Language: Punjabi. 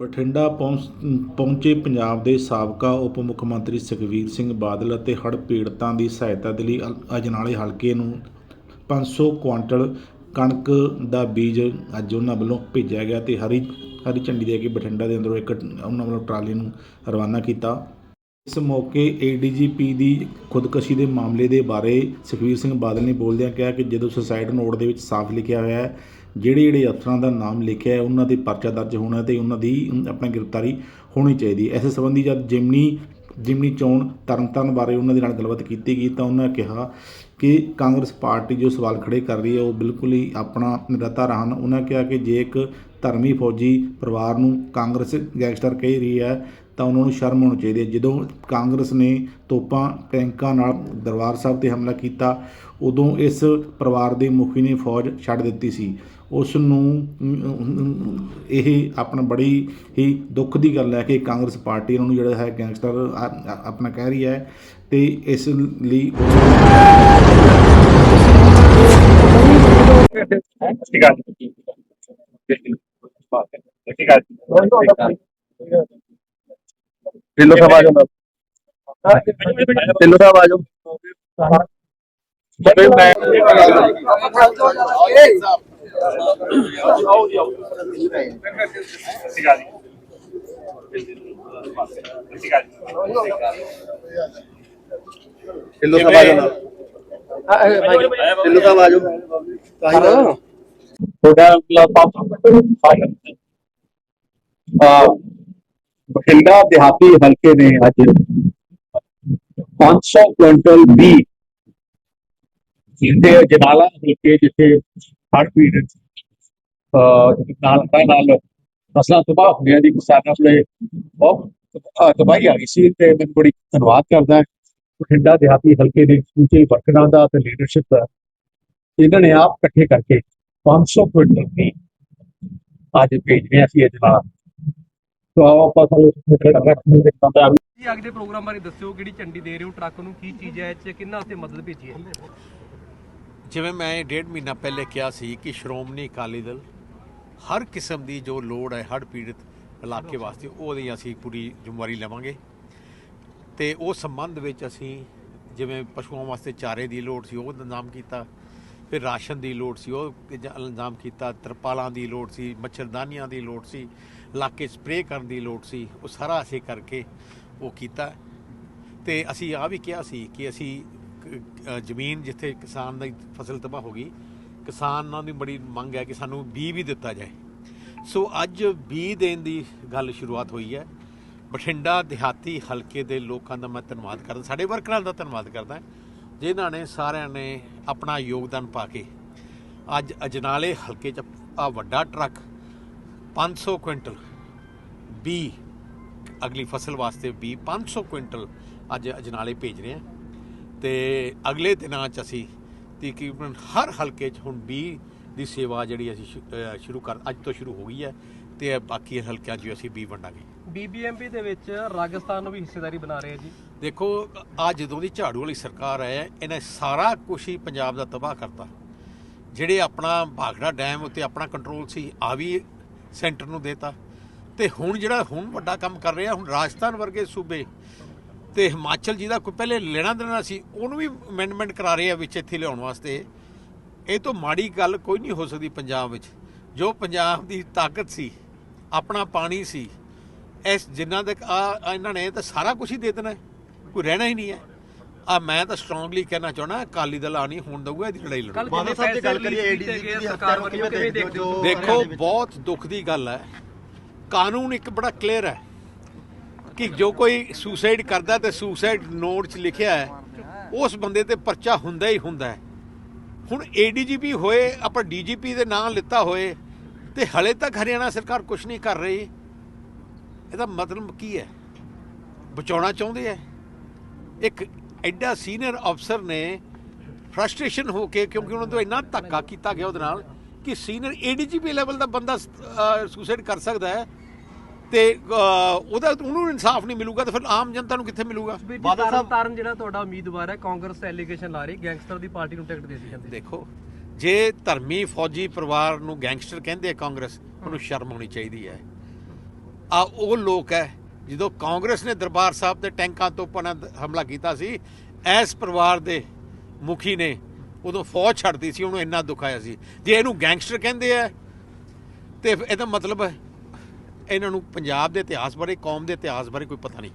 ਬਠਿੰਡਾ ਪਹੁੰਚ, ਪਹੁੰਚੇ ਪੰਜਾਬ ਦੇ ਸਾਬਕਾ ਉਪ ਮੁੱਖ ਮੰਤਰੀ ਸੁਖਬੀਰ ਸਿੰਘ ਬਾਦਲ ਅਤੇ ਹੜ੍ਹ ਪੀੜਤਾਂ ਦੀ ਸਹਾਇਤਾ ਦੇ ਲਈ ਅ- ਅਜਨਾਲੇ ਹਲਕੇ ਨੂੰ 500 ਕੁਆਂਟਲ ਕਣਕ ਦਾ ਬੀਜ ਅੱਜ ਉਹਨਾਂ ਵੱਲੋਂ ਭੇਜਿਆ ਗਿਆ ਤੇ ਹਰੀ ਹਰੀ ਝੰਡੀ ਦੇ ਕੇ ਬਠਿੰਡਾ ਦੇ ਅੰਦਰੋਂ ਇੱਕ, ਉਹਨਾਂ ਵੱਲੋਂ ਟਰਾਲੀ ਨੂੰ ਰਵਾਨਾ ਕੀਤਾ। ਇਸ ਮੌਕੇ ਏਡੀਜੀਪੀ ਦੀ ਖੁਦਕਸ਼ੀ ਦੇ ਮਾਮਲੇ ਦੇ ਬਾਰੇ ਸੁਖਬੀਰ ਸਿੰਘ ਬਾਦਲ ਨੇ ਬੋਲਦਿਆਂ ਕਿਹਾ ਕਿ ਜਦੋਂ ਸੁਸਾਈਡ ਨੋਟ ਦੇ ਵਿੱਚ ਸਾਫ਼ ਲਿਖਿਆ ਹੋਇਆ ਹੈ ਜਿਹੜੇ ਜਿਹੜੇ ਅਫਸਰਾਂ ਦਾ ਨਾਮ ਲਿਖਿਆ ਹੈ, ਉਹਨਾਂ 'ਤੇ ਪਰਚਾ ਦਰਜ ਹੋਣਾ ਤੇ ਉਹਨਾਂ ਦੀ ਆਪਣਾ ਗ੍ਰਿਫਤਾਰੀ ਹੋਣੀ ਚਾਹੀਦੀ ਹੈ। ਇਸ ਸੰਬੰਧੀ ਜਦ ਜਿਮਨੀ ਜਿਮਨੀ ਚੋਣ ਤਰਨਤਾਰਨ ਬਾਰੇ ਉਹਨਾਂ ਦੇ ਨਾਲ ਗੱਲਬਾਤ ਕੀਤੀ ਗਈ ਤਾਂ ਉਹਨਾਂ ਕਿਹਾ ਕਿ ਕਾਂਗਰਸ ਪਾਰਟੀ ਜੋ ਸਵਾਲ ਖੜੇ ਕਰ ਰਹੀ ਹੈ, ਉਹ ਬਿਲਕੁਲ ਹੀ ਆਪਣਾ ਨਿਰਤਾ ਹਨ। ਉਹਨਾਂ ਕਿਹਾ ਕਿ ਜੇ ਇੱਕ ਧਰਮੀ ਫੌਜੀ ਪਰਿਵਾਰ ਨੂੰ ਕਾਂਗਰਸ ਗੈਂਗਸਟਰ ਕਹਿ ਰਹੀ ਹੈ ਤਾਂ ਉਹਨਾਂ ਨੂੰ ਸ਼ਰਮ ਹੋਣੀ ਚਾਹੀਦੀ ਹੈ। ਜਦੋਂ ਕਾਂਗਰਸ ਨੇ ਤੋਪਾਂ, ਟੈਂਕਾਂ ਨਾਲ ਦਰਬਾਰ ਸਾਹਿਬ ਤੇ ਹਮਲਾ ਕੀਤਾ, ਉਦੋਂ ਇਸ ਪਰਿਵਾਰ ਦੇ ਮੁਖੀ ਨੇ ਫੌਜ ਛੱਡ ਦਿੱਤੀ ਸੀ। ਉਸ ਨੂੰ ਇਹ ਆਪਣਾ ਬੜੀ ਹੀ ਦੁੱਖ ਦੀ ਗੱਲ ਹੈ ਕਿ ਕਾਂਗਰਸ ਪਾਰਟੀ ਉਹਨਾਂ ਨੂੰ ਜਿਹੜਾ ਹੈ ਗੈਂਗਸਟਰ ਆਪਣਾ ਕਹਿ ਰਹੀ ਹੈ ਤੇ ਇਸ ਲਈ ਠੀਕ ਆ ਠੀਕ ਆ ਢਿੱਲੋਂ ਸਾਹਿਬ ਆ ਜਾਓ ਢਿੱਲੋਂ ਸਾਹਿਬ ਆ ਜਾਓ। ਠੀਕ ਆ ਢਿੱਲੋਂ ਸਾਹਿਬ ਆ ਜਾਓ ਢਿੱਲੋਂ ਸਾਹਿਬ ਆ ਜਾਓ। ਤਾਂ ਹੀ ਤਾਂ- ਤੁਹਾਡਾ ਮਤਲਬ ਆ। ਬਠਿੰਡਾ ਦਿਹਾਤੀ ਹਲਕੇ ਨੇ ਅੱਜ 500 ਕੁਇੰਟਲ ਵੀ ਜਿੱਥੇ ਜਨਾਲਾ ਹਲਕੇ ਜਿੱਥੇ ਹੜ ਪੀੜਤ ਨਾਲ ਨਾਲ ਫਸਲਾਂ ਤਬਾਹ ਹੋਈਆਂ ਦੀ ਕਿਸਾਨਾਂ ਕੋਲੇ ਬਹੁਤ ਤਬਾਹੀ ਆ ਗਈ ਸੀ ਤੇ ਮੈਂ ਬੜੀ ਧੰਨਵਾਦ ਕਰਦਾ ਬਠਿੰਡਾ ਦਿਹਾਤੀ ਹਲਕੇ ਦੇ ਸਮੁੱਚੇ ਵਰਕਰਾਂ ਦਾ ਤੇ ਲੀਡਰਸ਼ਿਪ ਦਾ। ਇਹਨਾਂ ਨੇ ਆਪ ਇਕੱਠੇ ਕਰਕੇ 500 ਕੁਇੰਟਲ ਵੀ ਅੱਜ ਭੇਜਦੇ ਅਸੀਂ ਇਹ ਜਨਾਲਾ। ਤੋ ਆਓ ਆਪਾਂ ਸਾਰੇ ਰੱਖਣ ਦੇ ਕੰਮ ਜੀ ਅੱਗੇ ਦੇ। ਪ੍ਰੋਗਰਾਮ ਬਾਰੇ ਦੱਸਿਓ? ਕਿਹੜੀ ਝੰਡੀ ਦੇ ਰਹੇ ਹੋ? ਟਰੱਕ ਨੂੰ ਕੀ ਚੀਜ਼ ਹੈ? ਇਹ 'ਚ ਕਿੰਨਾ ਵਾਸਤੇ ਮਦਦ ਭੇਜੀ ਹੈ? ਜਿਵੇਂ ਮੈਂ ਡੇਢ ਮਹੀਨਾ ਪਹਿਲੇ ਕਿਹਾ ਸੀ ਕਿ ਸ਼੍ਰੋਮਣੀ ਅਕਾਲੀ ਦਲ ਹਰ ਕਿਸਮ ਦੀ ਜੋ ਲੋੜ ਹੈ ਹੜ੍ਹ ਪੀੜਤ ਇਲਾਕੇ ਵਾਸਤੇ ਉਹਦੀ ਅਸੀਂ ਪੂਰੀ ਜ਼ਿੰਮੇਵਾਰੀ ਲਵਾਂਗੇ। ਤੇ ਉਸ ਸੰਬੰਧ ਵਿੱਚ ਅਸੀਂ ਜਿਵੇਂ ਪਸ਼ੂਆਂ ਵਾਸਤੇ ਚਾਰੇ ਦੀ ਲੋੜ ਸੀ ਉਹ ਇੰਤਜ਼ਾਮ ਕੀਤਾ। ਫਿਰ ਰਾਸ਼ਨ ਦੀ ਲੋੜ ਸੀ, ਉਹ ਜ- ਇੰਤਜ਼ਾਮ ਕੀਤਾ, ਤਰਪਾਲਾਂ ਦੀ ਲੋੜ ਸੀ, ਮੱਛਰਦਾਨੀਆਂ ਦੀ ਲੋੜ ਸੀ ਇਲਾਕੇ ਸਪਰੇਅ ਕਰਨ ਦੀ ਲੋੜ ਸੀ, ਉਹ ਸਾਰਾ ਅਸੀਂ ਕਰਕੇ ਉਹ ਕੀਤਾ। ਤੇ ਅਸੀਂ ਆ ਵੀ ਕਿਹਾ ਸੀ ਕਿ ਅਸੀਂ ਜ਼ਮੀਨ ਜਿੱਥੇ ਕਿਸਾਨ ਦੀ ਫਸਲ ਤਬਾਹ ਹੋ ਗਈ, ਕਿਸਾਨਾਂ ਦੀ ਬੜੀ ਮੰਗ ਹੈ ਕਿ ਸਾਨੂੰ ਬੀ ਵੀ ਦਿੱਤਾ ਜਾਏ। ਸੋ ਅੱਜ ਬੀ ਦੇਣ ਦੀ ਗੱਲ ਸ਼ੁਰੂਆਤ ਹੋਈ ਹੈ। ਬਠਿੰਡਾ ਦਿਹਾਤੀ ਹਲਕੇ ਦੇ ਲੋਕਾਂ ਦਾ ਮੈਂ ਧੰਨਵਾਦ ਕਰਦਾ, ਸਾਡੇ ਵਰਕਰਾਂ ਦਾ ਧੰਨਵਾਦ ਕਰਦਾ। ਜਿਨ੍ਹਾਂ ਨੇ ਸਾਰਿਆਂ ਨੇ ਆਪਣਾ ਯੋਗਦਾਨ ਪਾ ਕੇ ਅੱਜ ਅਜਨਾਲੇ ਹਲਕੇ 'ਚ ਆ ਵੱਡਾ ਟਰੱਕ 500 ਕੁਇੰਟਲ ਬੀ, ਅਗਲੀ ਫਸਲ ਵਾਸਤੇ ਵੀ 500 ਕੁਇੰਟਲ ਅੱਜ ਅਜਨਾਲੇ ਭੇਜ ਰਹੇ ਹਾਂ। ਤੇ ਅਗਲੇ ਦਿਨਾਂ 'ਚ ਅਸੀਂ ਤਕਰੀਬਨ ਹਰ ਹਲਕੇ 'ਚ ਹੁਣ ਬੀ ਦੀ ਸੇਵਾ ਜਿਹੜੀ ਅਸੀਂ ਸ਼ੁ- ਸ਼ੁਰੂ ਕਰ, ਅੱਜ ਤੋਂ ਸ਼ੁਰੂ ਹੋ ਗਈ ਹੈ। ਤੇ ਬਾਕੀ ਹਲਕਿਆਂ 'ਚ ਵੀ ਅਸੀਂ 20 ਵੰਡਾਂਗੇ। ਬੀਬੀਐਮਪੀ ਦੇ ਵਿੱਚ ਰਾਜਸਥਾਨ ਨੂੰ ਵੀ ਹਿੱਸੇਦਾਰੀ ਬਣਾ ਰਹੇ ਆ ਜੀ। ਦੇਖੋ ਆ ਜਦੋਂ ਦੀ ਝਾੜੂ ਵਾਲੀ ਸਰਕਾਰ ਹੈ ਇਹਨੇ ਸਾਰਾ ਕੁਝ ਹੀ ਪੰਜਾਬ ਦਾ ਤਬਾਹ ਕਰਤਾ। ਜਿਹੜੇ ਆਪਣਾ ਭਾਖੜਾ ਡੈਮ ਉੱਤੇ ਆਪਣਾ ਕੰਟਰੋਲ ਸੀ ਆ ਵੀ ਸੈਂਟਰ ਨੂੰ ਦੇਤਾ। ਤੇ ਹੁਣ ਜਿਹੜਾ ਹੁਣ ਵੱਡਾ ਕੰਮ ਕਰ ਰਿਹਾ ਹੁਣ ਰਾਜਸਥਾਨ ਵਰਗੇ ਸੂਬੇ ਤੇ ਹਿਮਾਚਲ ਜਿਹਦਾ ਕੋਈ ਪਹਿਲੇ ਲੈਣਾ ਦੇਣਾ ਸੀ ਉਹਨੂੰ ਵੀ ਅਮੈਂਡਮੈਂਟ ਕਰਾ ਰਹੇ ਆ ਵਿੱਚ ਇੱਥੇ ਲਿਆਉਣ ਵਾਸਤੇ। ਇਹ ਤੋਂ ਮਾੜੀ ਗੱਲ ਕੋਈ ਨਹੀਂ ਹੋ ਸਕਦੀ ਪੰਜਾਬ ਵਿੱਚ। ਜੋ ਪੰਜਾਬ ਦੀ ਤਾਕਤ ਸੀ ਆਪਣਾ ਪਾਣੀ ਸੀ। ਇਸ ਜਿੰਨਾ ਤੱਕ ਆ ਇਹਨਾਂ ਨੇ ਤਾਂ ਸਾਰਾ ਕੁਝ ਹੀ ਦੇ ਦੇਣਾ। ਕੋਈ ਰਹਿਣਾ ਹੀ ਨਹੀਂ ਹੈ। ਆ ਮੈਂ ਤਾਂ ਸਟਰੋਂਗਲੀ ਕਹਿਣਾ ਚਾਹਣਾ ਅਕਾਲੀ ਦਲ ਆ ਨਹੀਂ ਹੋਣ ਦਊਗਾ ਇਹਦੀ ਲੜਾਈ ਲੜੋ ਬਾਦਲ ਸਾਹਿਬ ਦੀ ਗੱਲ ਕਰੀਏ, ADG ਦੀ ਸਰਕਾਰ ਵੱਲੋਂ ਕਿਵੇਂ ਦੇਖਦੇ? ਹੋ? ਦੇਖੋ ਬਹੁਤ ਦੁੱਖ ਦੀ ਗੱਲ ਹੈ। ਕਾਨੂੰਨ ਇੱਕ ਬੜਾ ਕਲੀਅਰ ਹੈ ਕਿ ਜੋ ਕੋਈ ਸੁਸਾਈਡ ਕਰਦਾ ਤੇ ਸੁਸਾਈਡ ਨੋਟ 'ਚ ਲਿਖਿਆ ਹੈ ਉਸ ਬੰਦੇ ਤੇ ਪਰਚਾ ਹੁੰਦਾ ਹੀ ਹੁੰਦਾ ਹੈ। ਹੁਣ ਏਡੀਜੀਪੀ ਹੋਏ ਆਪਾਂ ਡੀਜੀਪੀ ਦੇ ਨਾਂ ਲਿੱਤਾ ਹੋਏ ਤੇ ਹਲੇ ਤੱਕ ਹਰਿਆਣਾ ਸਰਕਾਰ ਕੁਝ ਨਹੀਂ ਕਰ ਰਹੀ। ਇਹਦਾ ਮਤਲਬ ਕੀ ਹੈ? ਬਚਾਉਣਾ ਚਾਹੁੰਦੇ ਹੈ? ਇੱਕ ਐਡਾ ਸੀਨੀਅਰ ਅਫਸਰ ਨੇ ਫਰਸਟ੍ਰੇਸ਼ਨ ਹੋ ਕੇ ਕਿਉਂਕਿ ਉਹਨਾਂ ਤੋਂ ਇੰਨਾ ਧੱਕਾ ਕੀਤਾ ਗਿਆ ਉਹਦੇ ਨਾਲ ਕਿ ਸੀਨੀਅਰ ਏਡੀਜੀਪੀ ਲੈਵਲ ਦਾ ਬੰਦਾ ਸੁਸਾਈਡ ਕਰ ਸਕਦਾ ਹੈ। ਤੇ ਉਹਦਾ ਉਹਨੂੰ ਇਨਸਾਫ ਨਹੀਂ ਮਿਲੂਗਾ ਤਾਂ ਫਿਰ ਆਮ ਜਨਤਾ ਨੂੰ ਕਿੱਥੇ ਮਿਲੂਗਾ? ਬਾਦਲ ਸਾਹਿਬ ਤਾਰਨ ਜਿਹੜਾ ਤੁਹਾਡਾ ਉਮੀਦਵਾਰ ਹੈ ਕਾਂਗਰਸ ਐਲੀਗੇਸ਼ਨ ਲਾ ਰਹੀ ਗੈਂਗਸਟਰ ਦੀ ਪਾਰਟੀ ਨੂੰ ਟਿਕਟ ਦੇ ਦਿੱਤੀ ਜਾਂਦੀ ਦੇਖੋ ਜੇ ਧਰਮੀ ਫੌਜੀ ਪਰਿਵਾਰ ਨੂੰ ਗੈਂਗਸਟਰ ਕਹਿੰਦੇ ਆ ਕਾਂਗਰਸ, ਉਹਨੂੰ ਸ਼ਰਮ ਹੋਣੀ ਚਾਹੀਦੀ ਹੈ। ਆ ਉਹ ਲੋਕ ਹੈ, ਜਦੋਂ ਕਾਂਗਰਸ ਨੇ ਦਰਬਾਰ ਸਾਹਿਬ ਤੇ ਟੈਂਕਾਂ ਤੋਂ ਪਨਾ ਹਮਲਾ ਕੀਤਾ ਸੀ ਐਸ ਪਰਿਵਾਰ ਦੇ ਮੁਖੀ ਨੇ ਉਦੋਂ ਫੌਜ ਛੱਡਦੀ ਸੀ, ਉਹਨੂੰ ਇੰਨਾ ਦੁੱਖ ਆਇਆ ਸੀ। ਜੇ ਇਹਨੂੰ ਗੈਂਗਸਟਰ ਕਹਿੰਦੇ ਆ, ਤੇ ਇਹਦਾ ਮਤਲਬ ਇਹਨਾਂ ਨੂੰ ਪੰਜਾਬ ਦੇ ਇਤਿਹਾਸ ਬਾਰੇ, ਕੌਮ ਦੇ ਇਤਿਹਾਸ ਬਾਰੇ ਕੋਈ ਪਤਾ ਨਹੀਂ।